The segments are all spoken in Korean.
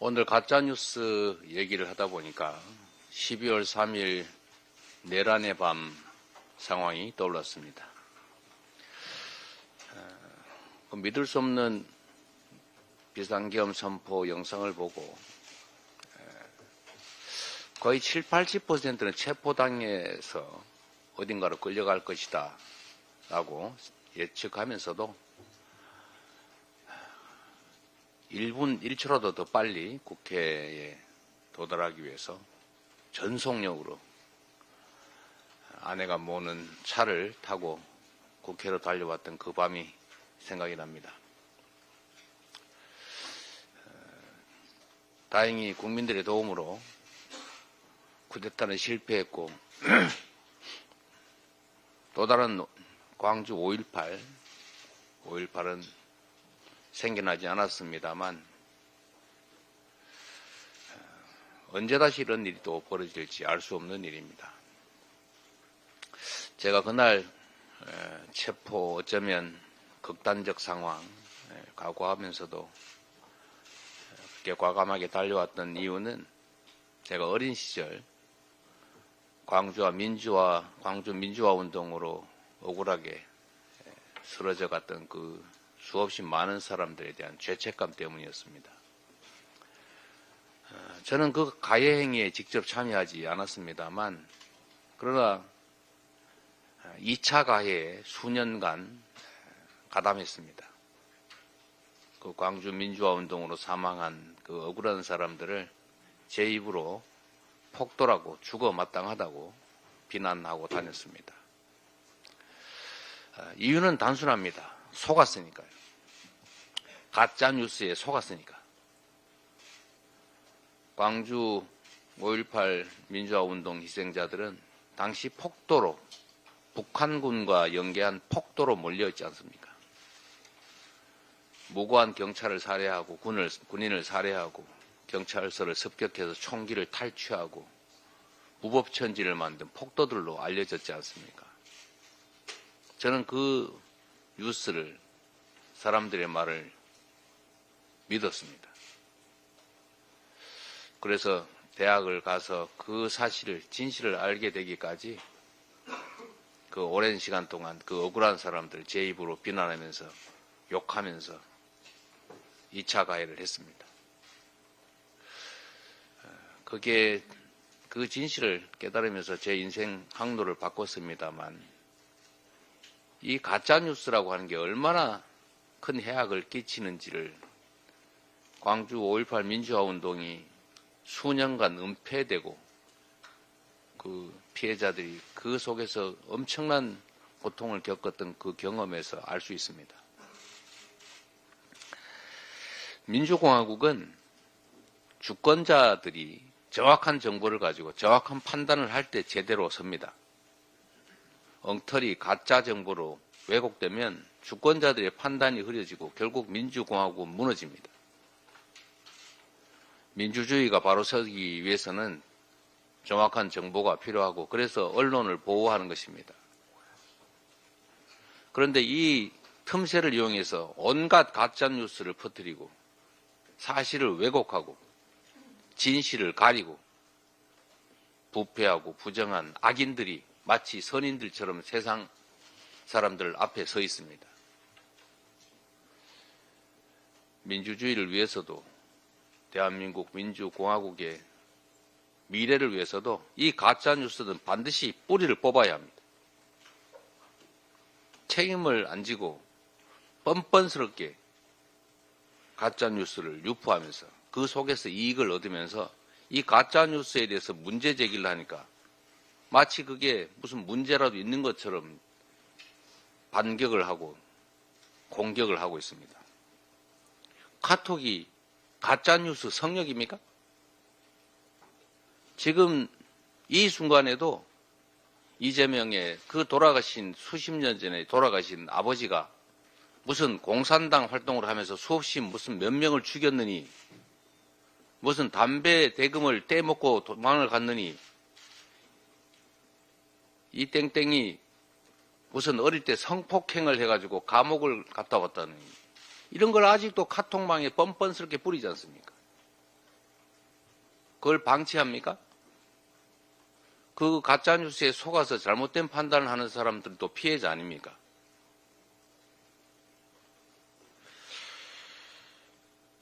오늘 가짜뉴스 얘기를 하다 보니까 12월 3일 내란의 밤 상황이 떠올랐습니다. 어, 그 믿을 수 없는 비상계엄 선포 영상을 보고 에, 거의 7, 80%는 체포당해서 어딘가로 끌려갈 것이다 라고 예측하면서도 1분 1초라도 더 빨리 국회에 도달하기 위해서 전속력으로 아내가 모는 차를 타고 국회로 달려왔던 그 밤이 생각이 납니다. 어, 다행히 국민들의 도움으로 쿠데타는 실패했고 또 다른 광주 5.18, 5.18은 생겨나지 않았습니다만 어, 언제 다시 이런 일이 또 벌어질지 알 수 없는 일입니다. 제가 그날 에, 체포 어쩌면 극단적 상황 에, 각오하면서도 그렇게 과감하게 달려왔던 이유는 제가 어린 시절 광주와 민주화 광주 민주화 운동으로 억울하게 에, 쓰러져 갔던 그 수없이 많은 사람들에 대한 죄책감 때문이었습니다. 어, 저는 그 가해 행위에 직접 참여하지 않았습니다만 그러나 2차 가해에 수년간 가담했습니다. 그 광주 민주화 운동으로 사망한 그 억울한 사람들을 제 입으로 폭도라고 죽어 마땅하다고 비난하고 다녔습니다. 어, 이유는 단순합니다. 속았으니까요. 가짜 뉴스에 속았으니까. 광주 5.18 민주화 운동 희생자들은 당시 폭도로 북한군과 연계한 폭도로 몰려있지 않습니까? 무고한 경찰을 살해하고 군을, 군인을 살해하고 경찰서를 습격해서 총기를 탈취하고 무법천지를 만든 폭도들로 알려졌지 않습니까? 저는 그 뉴스를 사람들의 말을 믿었습니다. 그래서 대학을 가서 그 사실을 진실을 알게 되기까지 그 오랜 시간 동안 그 억울한 사람들 제 입으로 비난하면서 욕하면서 2차 가해를 했습니다. 그게 그 진실을 깨달으면서 제 인생 항로를 바꿨습니다만 이 가짜 뉴스라고 하는 게 얼마나 큰 해악을 끼치는지를 광주 5.18 민주화 운동이 수년간 은폐되고 그 피해자들이 그 속에서 엄청난 고통을 겪었던 그 경험에서 알 수 있습니다. 민주공화국은 주권자들이 정확한 정보를 가지고 정확한 판단을 할 때 제대로 섭니다. 엉터리 가짜 정보로 왜곡되면 주권자들의 판단이 흐려지고 결국 민주공화국은 무너집니다. 민주주의가 바로 서기 위해서는 정확한 정보가 필요하고 그래서 언론을 보호하는 것입니다. 그런데 이 틈새를 이용해서 온갖 가짜 뉴스를 퍼뜨리고 사실을 왜곡하고 진실을 가리고 부패하고 부정한 악인들이 마치 선인들처럼 세상 사람들 앞에 서 있습니다. 민주주의를 위해서도 대한민국 민주공화국의 미래를 위해서도 이 가짜 뉴스는 반드시 뿌리를 뽑아야 합니다. 책임을 안 지고 뻔뻔스럽게 가짜 뉴스를 유포하면서 그 속에서 이익을 얻으면서 이 가짜 뉴스에 대해서 문제 제기를 하니까 마치 그게 무슨 문제라도 있는 것처럼 반격을 하고 공격을 하고 있습니다. 카톡이 가짜뉴스 성역입니까? 지금 이 순간에도 이재명의 그 돌아가신 수십 년 전에 돌아가신 아버지가 무슨 공산당 활동을 하면서 수없이 무슨 몇 명을 죽였느니 무슨 담배 대금을 떼먹고 도망을 갔느니 이 땡땡이 무슨 어릴 때 성폭행을 해가지고 감옥을 갔다 왔다는 이런 걸 아직도 카톡망에 뻔뻔스럽게 뿌리지 않습니까? 그걸 방치합니까? 그 가짜뉴스에 속아서 잘못된 판단을 하는 사람들도 피해자 아닙니까?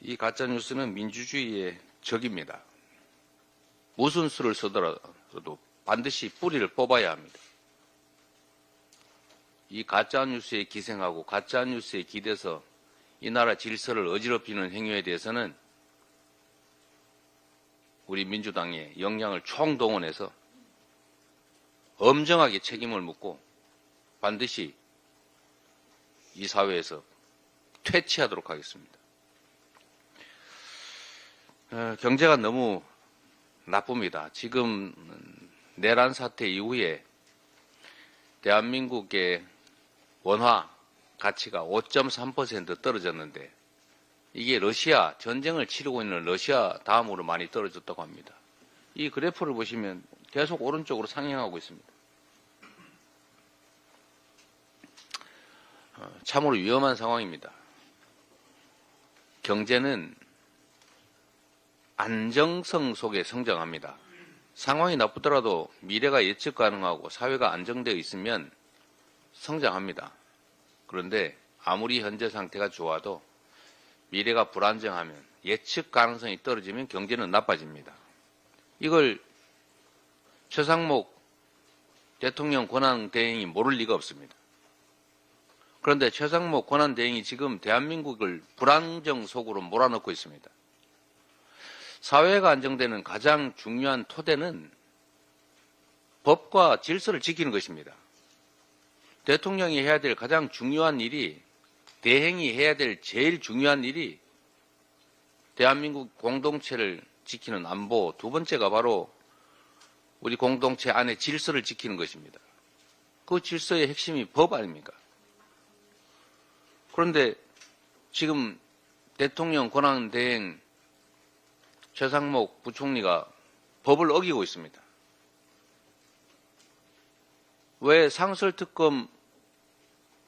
이 가짜뉴스는 민주주의의 적입니다. 무슨 수를 쓰더라도 반드시 뿌리를 뽑아야 합니다. 이 가짜뉴스에 기생하고 가짜뉴스에 기대서 이 나라 질서를 어지럽히는 행위에 대해서는 우리 민주당의 역량을 총동원해서 엄정하게 책임을 묻고 반드시 이 사회에서 퇴치하도록 하겠습니다. 어, 경제가 너무 나쁩니다. 지금 내란 사태 이후에 대한민국의 원화 가치가 5.3% 떨어졌는데 이게 러시아 전쟁을 치르고 있는 러시아 다음으로 많이 떨어졌다고 합니다. 이 그래프를 보시면 계속 오른쪽으로 상향하고 있습니다. 어, 참으로 위험한 상황입니다. 경제는 안정성 속에 성장합니다. 상황이 나쁘더라도 미래가 예측 가능하고 사회가 안정되어 있으면 성장합니다. 그런데 아무리 현재 상태가 좋아도 미래가 불안정하면 예측 가능성이 떨어지면 경제는 나빠집니다. 이걸 최상목 대통령 권한 대행이 모를 리가 없습니다. 그런데 최상목 권한 대행이 지금 대한민국을 불안정 속으로 몰아넣고 있습니다. 사회가 안정되는 가장 중요한 토대는 법과 질서를 지키는 것입니다. 대통령이 해야 될 가장 중요한 일이 대행이 해야 될 제일 중요한 일이 대한민국 공동체를 지키는 안보 두 번째가 바로 우리 공동체 안에 질서를 지키는 것입니다. 그 질서의 핵심이 법 아닙니까? 그런데 지금 대통령 권한 대행 최상목 부총리가 법을 어기고 있습니다. 왜 상설특검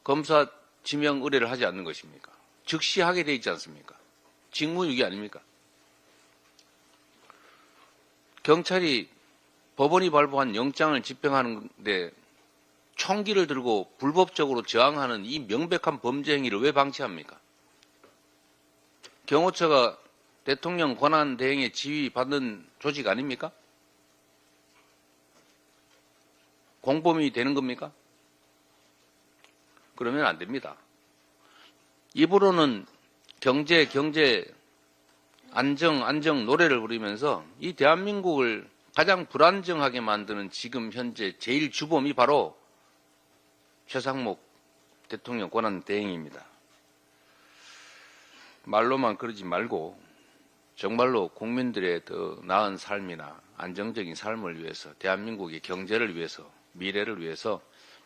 검사 지명 의뢰를 하지 않는 것입니까? 즉시 하게 돼 있지 않습니까? 직무유기 아닙니까? 경찰이 법원이 발부한 영장을 집행하는데 총기를 들고 불법적으로 저항하는 이 명백한 범죄 행위를 왜 방치합니까? 경호처가 대통령 권한 대행에 지휘받는 조직 아닙니까? 공범이 되는 겁니까? 그러면 안 됩니다. 입으로는 경제, 경제, 안정, 안정 노래를 부르면서 이 대한민국을 가장 불안정하게 만드는 지금 현재 제일 주범이 바로 최상목 대통령 권한 대행입니다. 말로만 그러지 말고 정말로 국민들의 더 나은 삶이나 안정적인 삶을 위해서 대한민국의 경제를 위해서 미래를 위해서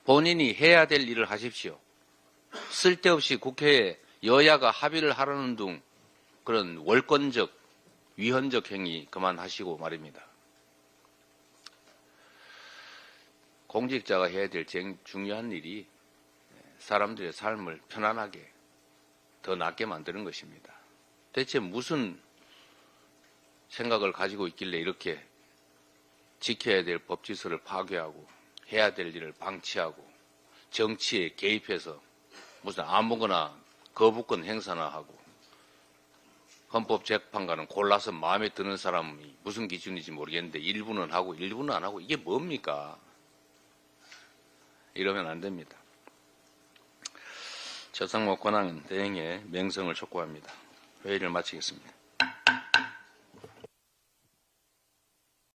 본인이 해야 될 일을 하십시오. 쓸데없이 국회에 여야가 합의를 하려는 등 그런 월권적, 위헌적 행위 그만하시고 말입니다. 공직자가 해야 될 제일 중요한 일이 사람들의 삶을 편안하게 더 낫게 만드는 것입니다. 대체 무슨 생각을 가지고 있길래 이렇게 지켜야 될 법질서를 파괴하고 해야 될 일을 방치하고 정치에 개입해서 무슨 아무거나 거부권 행사나 하고 헌법재판관은 골라서 마음에 드는 사람이 무슨 기준인지 모르겠는데 일부는 하고 일부는 안 하고 이게 뭡니까? 이러면 안 됩니다. 최상목 권한 대행의 명성을 촉구합니다. 회의를 마치겠습니다.